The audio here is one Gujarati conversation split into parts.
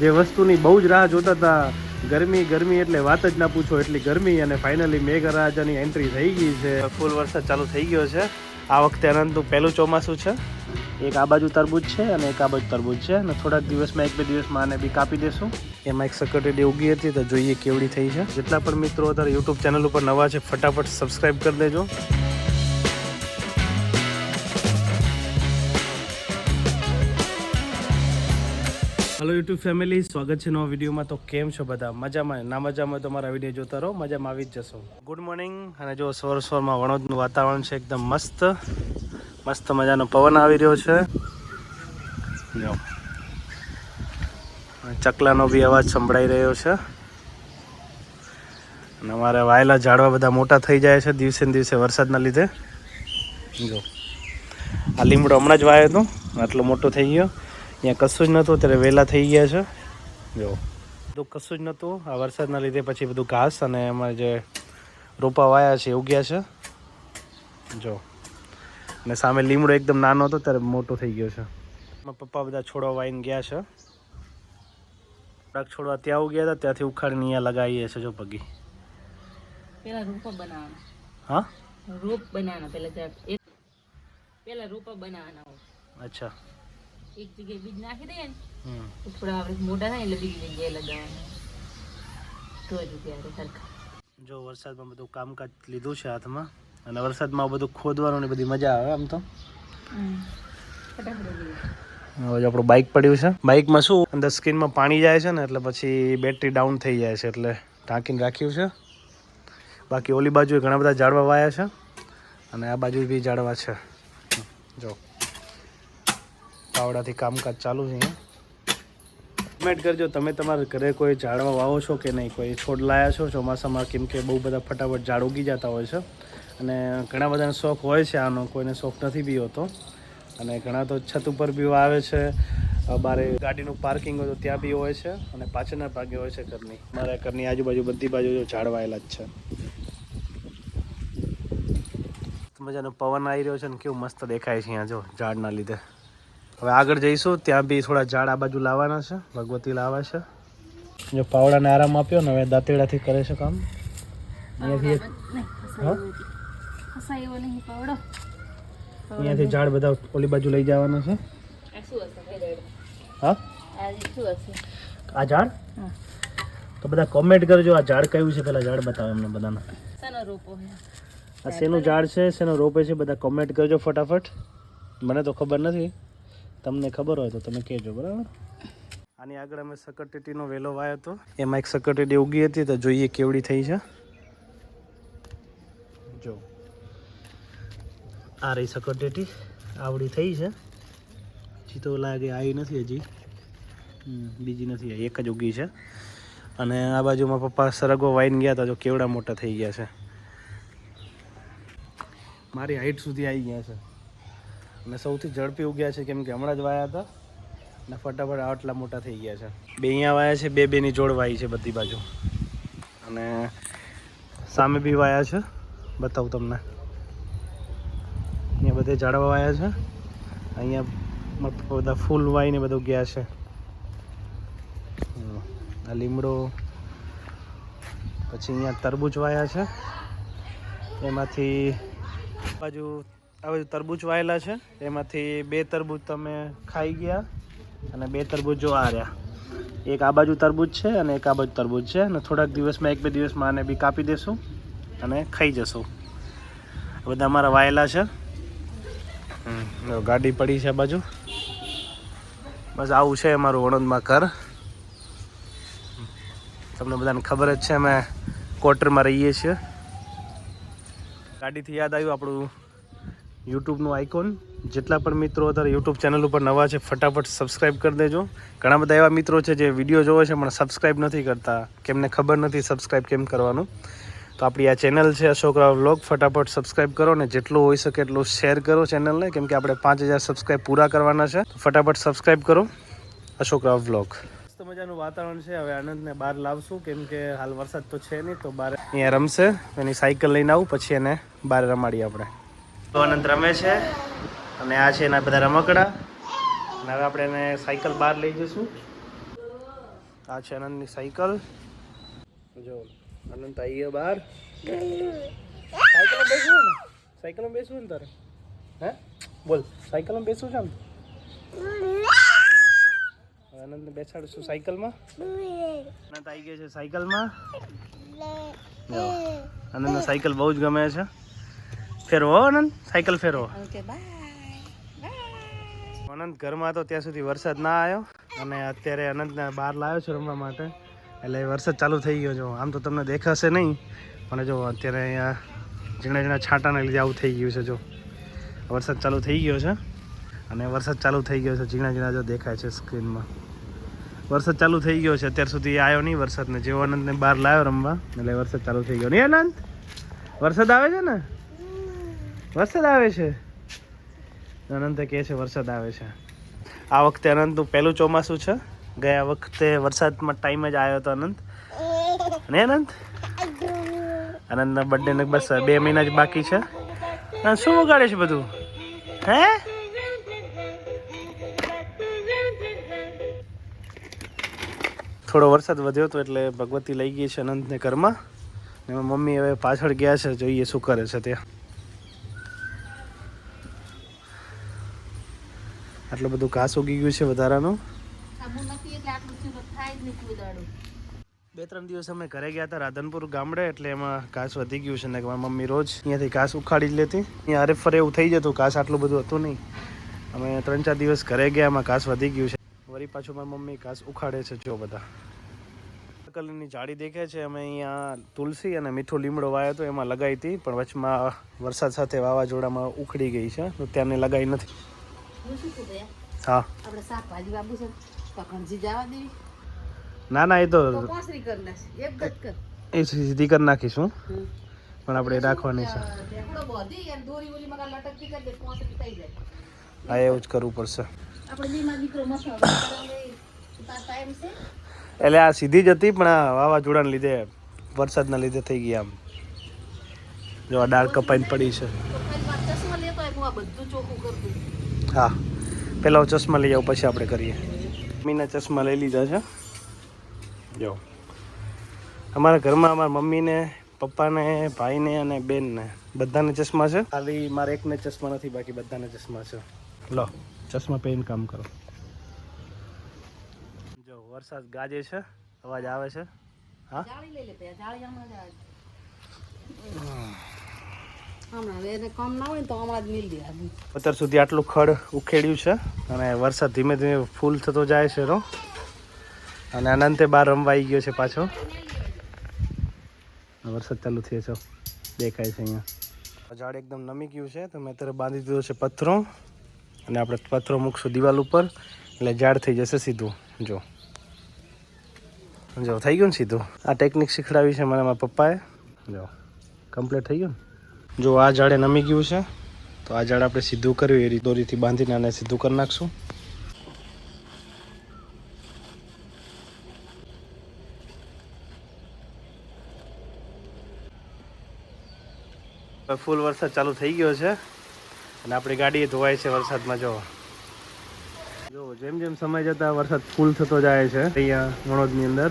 જે વસ્તુની બહુ જ રાહ જોતા હતા ગરમી ગરમી એટલે વાત જ ના પૂછો એટલી ગરમી અને ફાઇનલી મેઘરાજાની એન્ટ્રી થઈ ગઈ છે. ફૂલ વરસાદ ચાલુ થઈ ગયો છે. આ વખતે અનંતનું પહેલું ચોમાસું છે. એક આ બાજુ તરબૂજ છે અને એક આ બાજુ તરબૂજ છે. અને થોડાક દિવસમાં એક બે દિવસમાં આને બી કાપી દેશું. એમાં એક સકટેડી ઉગી હતી તો જોઈએ કેવડી થઈ છે. જેટલા પણ મિત્રો અત્યારે યુટ્યુબ ચેનલ ઉપર નવા છે ફટાફટ સબસ્ક્રાઈબ કરી દેજો. હલો યુટ્યુબ ફેમિલી સ્વાગત છે નવા વિડીયોમાં. તો કેમ છો બધા? મજામાં? ના મજામાં તો મારા વીડિયો જોતા રહો. મજામાં આવી જ જશો. ગુડ મોર્નિંગ અને જો સવાર સવારમાં વણોદનું વાતાવરણ છે એકદમ મસ્ત. મસ્ત મજાનો પવન આવી રહ્યો છે. જો. ચકલાનો બી અવાજ સંભળાઈ રહ્યો છે. અને અમારે વાયેલા ઝાડવા બધા મોટા થઈ જાય છે દિવસે ને દિવસે વરસાદના લીધે. જો. આ લીમડો હમણાં જ વાયો હતો. આટલો મોટો થઈ ગયો. અહીંયા કશું જ નહોતું ત્યારે વહેલા થઈ ગયા છે. જો. બધું કશું જ નહોતું આ વરસાદના લીધે પછી બધું ઘાસ અને એમાં જે રોપા વાયા છે એ ઉગ્યા છે. જો. અને સામે લીમડો એકદમ નાનો હતો ત્યારે મોટો થઈ ગયો છે. એમાં પપ્પા બધા છોડવા વાઈને ગયા છે. થોડાક છોડવા ત્યાં ઉગ્યા હતા ત્યાંથી ઉખાડીને અહીંયા લગાવીએ છે જો પગી. પેલા રૂપા બનાવવાના. હા? રૂપ બનાવવાના પેલા પેલા રૂપા બનાવવાના. અચ્છા. એક જગ્યાએ બીજ નાખી દઈએ ને હમ. આપણે મોટા થાય એટલે બીજી જગ્યાએ લગાવવાના. તો જ ત્યારે સરખા. જો વરસાદમાં બધું કામકાજ લીધું છે હાથમાં અને વરસાદમાં બધું ખોદવાનું ને બધી મજા આવે આમ તો. હવે આપણું બાઇક પડ્યું છે. બાઇકમાં શું? અંદર સ્ક્રીનમાં પાણી જાય છે ને એટલે પછી બેટરી ડાઉન થઈ જાય છે એટલે ઢાંકીને રાખ્યું છે. બાકી ઓલી બાજુએ ઘણા બધા ઝાડવા વાયા છે અને આ બાજુ બી ઝાડવા છે. જો. પાવડાથી કામકાજ ચાલુ છે કમેન્ટ કરજો, તમે તમારા ઘરે કોઈ ઝાડવા વાવો છો કે નહીં? કોઈ છોડ લાયા છો? ચોમાસામાં કેમ કે બહુ બધા ફટાફટ ઝાડ ઉગી જતા હોય છે. અને ઘણા બધાને શોખ હોય છે આનો, કોઈને શોખ નથી બી હોતો. અને ઘણા તો છત ઉપર બી આવે છે. બારે ગાડીનું પાર્કિંગ હોય તો ત્યાં બી હોય છે અને પાછળના ભાગે હોય છે ઘરની. મારા ઘરની આજુબાજુ બધી બાજુ ઝાડવાયેલા ઝાડ વાયેલા જ છે. મજાનો પવન આવી રહ્યો છે ને કેવું મસ્ત દેખાય છે અહીંયા જો ઝાડના લીધે. હવે આગળ જઈશું, ત્યાં બી થોડા ઝાડ આ બાજુ લાવવાના છે, ભગવતી લાવવા છે. જો પાવડાને આરામ આપ્યો ને, હવે દાંતેડાથી કરે છે કામ. અહીંયાથી ઝાડ બધા ઓલી બાજુ લઈ જવાના છે. હા? આ ઝાડ? તો બધા કોમેન્ટ કરજો, આ ઝાડ કયું છે, પેલા ઝાડ બતાવો એમને બધાને. આ શેનું ઝાડ છે, શેનો રોપે છે, બધા કોમેન્ટ કરજો ફટાફટ. મને તો ખબર નથી. તમને ખબર હોય તો તમે કહેજો, બરાબર? આની આગળ અમે સકરટેટીનો વેલો વાયો હતો. એમાં એક સકરટેટી ઉગી હતી, તો જોઈએ કેવડી થઈ છે. જો. આ રહી સકરટેટી. આવડી થઈ છે. હજી તો લાગે આવી નથી હજી. બીજી નથી એક જ ઉગી છે. અને આ બાજુમાં પપ્પા સરગો વાઈન ગયા હતા, જો કેવડા મોટા થઈ ગયા છે. મારી હાઈટ સુધી આવી ગયા છે. અને સૌથી ઝડપી ઉગ્યા છે કેમ કે હમણાં જ વાયા હતા અને ફટાફટ આટલા મોટા થઈ ગયા છે. બે અહીંયા વાયા છે, બે બેની જોડ વાઈ છે બધી બાજુ. અને સામે બી વાયા છે, બતાવું તમને. અહીંયા બધે ઝાડવા વાયા છે. અહીંયા બધા ફૂલ વાઈને બધું ગયા છે. આ લીમડો. પછી અહીંયા તરબૂચ વાયા છે. એમાંથી બાજુ આ બધું તરબૂચ વાયેલા છે. એમાંથી બે તરબૂચ તમે ખાઈ ગયા અને બે તરબૂચ જો આ રહ્યા. એક આ બાજુ તરબૂચ છે અને એક આ બાજુ તરબૂચ છે. અને થોડાક દિવસમાં, એક બે દિવસમાં આને બી કાપી દેશું અને ખાઈ જશું. બધા અમારા વાયેલા છે. ગાડી પડી છે આ બાજુ. બસ આવું છે અમારું વણંદમાં ઘર. તમને બધાને ખબર જ છે, અમે ક્વાર્ટરમાં રહીએ છીએ. ગાડીથી યાદ આવ્યું આપણું યુટ્યુબનું આઇકોન. જેટલા પણ મિત્રો અત્યારે યુટ્યુબ ચેનલ ઉપર નવા છે, ફટાફટ સબસ્ક્રાઇબ કરી દેજો. ઘણા બધા એવા મિત્રો છે જે વીડિયો જોવે છે, પણ સબસ્ક્રાઇબ નથી કરતા. કેમને ખબર નથી સબસ્ક્રાઇબ કેમ કરવાનું. તો આપણી આ ચેનલ છે અશોકરાવ વ્લોગ. ફટાફટ સબસ્ક્રાઇબ કરો ને જેટલું હોઈ શકે એટલું શેર કરો ચેનલને, કેમ કે આપણે પાંચ હજાર સબસ્ક્રાઇબ પૂરા કરવાના છે. ફટાફટ સબસ્ક્રાઇબ કરો. અશોકરાવ વ્લોગ. મસ્ત મજાનું વાતાવરણ છે. હવે આનંદને બહાર લાવશું, કેમ કે હાલ વરસાદ તો છે નહીં, તો બહાર અહીંયા રમશે, એની સાયકલ લઈને આવું, પછી એને બહાર રમાડીએ આપણે. અનંત રમે છે. અને આ છે એના બધા રમકડા. અને હવે આપણે એને સાયકલ બહાર લઈ જઈશું. આ છે આનંદની સાયકલ. જો, આનંદ આવી ગયો બહાર. સાયકલમાં બેસવું ને? સાયકલમાં બેસવું ને તારે? હે? બોલ, સાયકલમાં બેસવું છે ને આનંદને બેસાડશું સાયકલમાં. અનંત આવી ગયો છે સાયકલમાં. આનંદને સાયકલ બહુ જ ગમે છે. ફેરવો આનંદ સાયકલ ફેરવો. અનંત ઘરમાં હતો ત્યાં સુધી વરસાદ ના આવ્યો અને અત્યારે અનંતને બહાર લાવ્યો છે રમવા માટે. એટલે વરસાદ ચાલુ થઈ ગયો જો. આમ તો તમને દેખાશે નહીં પણ જો અત્યારે અહીંયા ઝીણા ઝીણા છાંટાને લીધે આવું થઈ ગયું છે જો. વરસાદ ચાલુ થઈ ગયો છે અને વરસાદ ચાલુ થઈ ગયો છે ઝીણા ઝીણા જો દેખાય છે સ્ક્રીનમાં. વરસાદ ચાલુ થઈ ગયો છે અત્યાર સુધી આવ્યો નહીં વરસાદને. જેવો અનંતને બહાર લાવ્યો રમવા એટલે વરસાદ ચાલુ થઈ ગયો. નહીં અનંત વરસાદ આવે છે ને? વરસાદ આવે છે? અનંત કહે છે વરસાદ આવે છે. આ વખતે અનંતનું પહેલું ચોમાસું છે. ગયા વખતે વરસાદમાં ટાઈમ જ આવ્યો હતો અનંત. ને અનંત? અનંતના બર્થડે બસ બે મહિના જ બાકી છે. શું વગાડે છે બધું? હે? થોડો વરસાદ વધ્યો હતો એટલે ભગવતી લઈ ગઈ છે અનંતને ઘરમાં. ને મમ્મી હવે પાછળ ગયા છે, જોઈએ શું કરે છે ત્યાં આટલું બધું ઘાસ ઉગી ગયું છે વધારાનું. બે ત્રણ દિવસ અમે ઘરે ગયા હતા રાધનપુર ગામડે એટલે એમાં ઘાસ વધી ગયું છે ને મારી મમ્મી રોજ અહીંયાથી ઘાસ ઉખાડી જ લેતી. અહીંયા અરે ફરે એવું થઈ જતું ઘાસ આટલું બધું હતું નહીં. અમે ત્રણ ચાર દિવસ ઘરે ગયા એમાં ઘાસ વધી ગયું છે. વળી પાછું મારી મમ્મી ઘાસ ઉખાડે છે જો બધા. કલરની જાળી દેખે છે અમે અહીંયા તુલસી અને મીઠો લીમડો વાયો હતો એમાં લગાવી હતી પણ વચમાં વરસાદ સાથે વાવાઝોડામાં ઉખડી ગઈ છે તો ત્યાંને લગાવી નથી. હું આપણે શાકભાજી છે જવા દેવી. ના ના એ તો એ સીધી કરી નાખીશું. પણ આપણે રાખવાની છે. હા એવું જ કરવું પડશે. એટલે આ સીધી જ હતી પણ આ વાવાઝોડાને લીધે વરસાદના લીધે થઈ ગઈ આમ. જો આ ડાળ કપાઈને પડી છે. બધું ચોખ્ખું કર દઉં હા પહેલાં હું ચશ્મા લઈ આવું પછી આપણે કરીએ. મમ્મીના ચશ્મા લઈ લીધા છે. જો. અમારા ઘરમાં અમારા મમ્મીને પપ્પાને ભાઈને અને બેનને બધાને ચશ્મા છે. ખાલી મારે એકને ચશ્મા નથી બાકી બધાને ચશ્મા છે. લો ચશ્મા પહેરીને કામ કરો. જો વરસાદ ગાજે છે અવાજ આવે છે. હા? અત્યાર સુધી આટલું ખડ ઉખેડ્યું છે અને વરસાદ ધીમે ધીમે ફૂલ થતો જાય છે રો અને અનંતે બહાર રમવા આવી ગયો છે પાછો. વરસાદ ચાલુ થયો છે. દેખાય છે અહીંયા. ઝાડ એકદમ નમી ગયું છે. તો મેં અત્યારે બાંધી દીધો છે પથરો અને આપણે પથરો મૂકશું દિવાલ ઉપર. એટલે ઝાડ થઈ જશે સીધું. જો. જો, થઈ ગયું ને સીધું? આ ટેકનિક શીખડાવી છે મને મારા પપ્પાએ. જો. કમ્પ્લીટ થઈ ગયું ને? જો આ ઝાડે નમી ગયું છે, તો આ ઝાડ આપણે સીધું કર્યું, એ રીતે દોરીથી બાંધીને આને સીધું કરી નાખશું. ફૂલ વરસાદ ચાલુ થઈ ગયો છે, અને આપણી ગાડી ધોવાય છે વરસાદમાં, જો. જો, જેમ જેમ સમય જતા વરસાદ ફૂલ થતો જાય છે, અહીંયા વણોદની અંદર,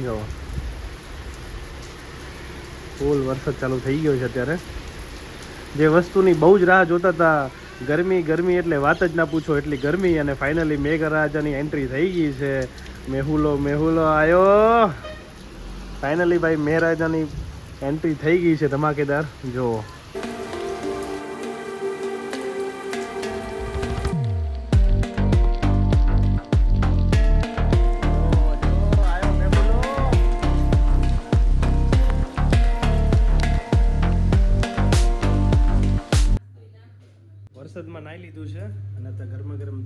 જો. ફૂલ વરસાદ ચાલુ થઈ ગયો છે અત્યારે. જે વસ્તુની બહુ જ રાહ જોતા હતા, ગરમી ગરમી એટલે વાત જ ના પૂછો એટલી ગરમી અને ફાઇનલી મેઘરાજાની એન્ટ્રી થઈ ગઈ છે. મેહુલો મેહુલો આવ્યો ફાઇનલી ભાઈ મેઘરાજાની એન્ટ્રી થઈ ગઈ છે ધમાકેદાર. જો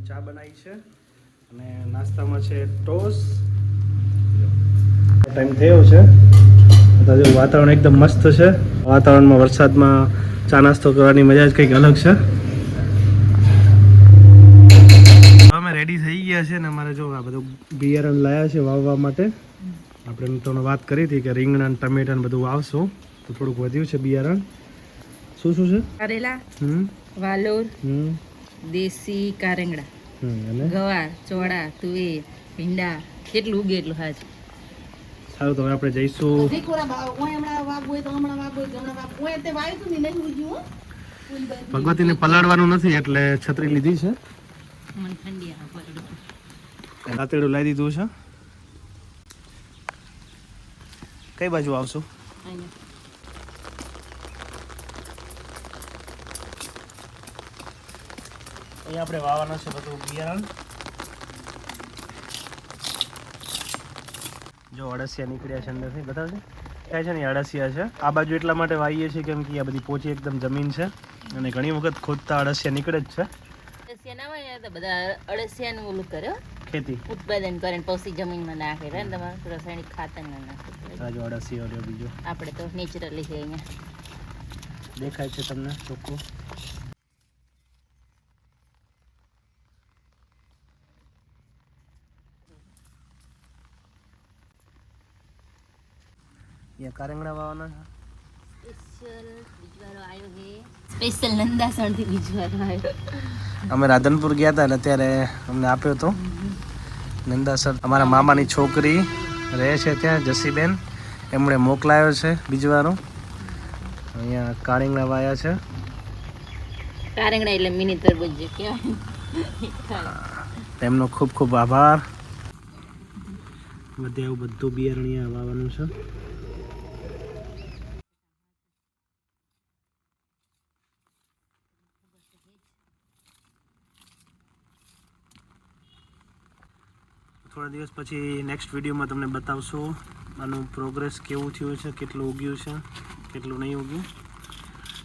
ચા બનાવી છે. અને નાસ્તામાં છે ટોસ. ટાઈમ થયો છે. અત્યારે જો વાતાવરણ એકદમ મસ્ત છે. વાતાવરણમાં વરસાદમાં ચા નાસ્તો કરવાની મજા જ કંઈક અલગ છે. અમે રેડી થઈ ગયા છે ને અમારે જો આ બધું બિયારણ લાયા છે વાવવા માટે. આપણે મિત્રોને વાત કરી હતી કે રીંગણા ટમેટા ને બધું વાવશું. તો થોડુંક વધ્યું છે બિયારણ શું શું છે? કરેલા. હમ. વાલોર. હમ. દેશી કારેંગડા. હમ ગવાર ચોળા તુવેર ભીંડા કેટલું ઉગે એટલું હાજ. સારું તો આપણે જઈશું. ભગવતીને પલાળવાનું નથી એટલે છત્રી લીધી છે. રાતેડું લાવી દીધું છે. કઈ બાજુ આવશું? અહીંયા આપણે વાવવાના છે બધું બિયારણ. જો અળસિયા નીકળ્યા છે અંદરથી બતાવજે. એ છે ને અળસિયા છે? આ બાજુ એટલા માટે વાવીએ છીએ કેમ કે આ બધી પોચી એકદમ જમીન છે અને ઘણી વખત ખોદતા અળસિયા નીકળે જ છે. અળસિયા ના હોય તો બધા અળસિયાનું ઓલું કર્યો ખેતી. ઉત્પાદન કરે પછી જમીનમાં નાખે ને તમારે રાસાયણિક ખાતર ના નાખે આ જો અળસિયો બીજો. આપણે તો નેચરલી છે અહીંયા. દેખાય છે તમને ચોખ્ખું? અહીંયા કારેંગડા વાવાના સ્પેશિયલ નંદાસણથી બીજવારો આવ્યો અમે રાધનપુર ગયા હતા અને ત્યારે અમને આપ્યો હતો નંદાસર અમારા મામાની છોકરી રહે છે ત્યાં જસીબેન. એમણે મોકલાયો છે બીજવારો. અહીંયા કારીંગડા વાયા છે. કારેંગડા એટલે મિની તરબૂજ કહેવાય. તેમનો ખૂબ ખૂબ આભાર. બધે આવું બધું બિયારણ અહીંયા વાવવાનું છે. થોડા દિવસ પછી નેક્સ્ટ વિડીયોમાં તમને બતાવશો. આનું પ્રોગ્રેસ કેવું થયું છે કેટલું ઉગ્યું છે કેટલું નહીં ઉગ્યું.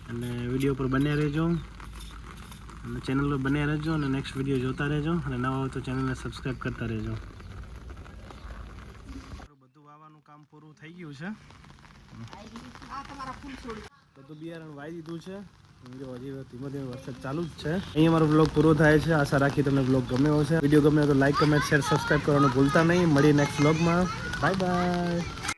અને વીડિયો પર બન્યા રહેજો. અને ચેનલ પર બન્યા રહેજો અને નેક્સ્ટ વીડિયો જોતા રહેજો. અને નવા હોય તો ચેનલને સબસ્ક્રાઈબ કરતા રહેજો. બધું વાવવાનું કામ પૂરું થઈ ગયું છે. બધું બિયારણ વાવી દીધું છે. જો ધીમે ચાલુ જ છે. અહીં અમારો બ્લોગ પૂરો થાય છે. આશા રાખી તમને બ્લોગ ગમ્યો હશે. વીડિયો ગમ્યો તો લાઈક કમેન્ટ શેર સબસ્ક્રાઈબ કરવાનું ભૂલતા નહીં. મળીએ નેક્સ્ટ બ્લોગમાં બાય બાય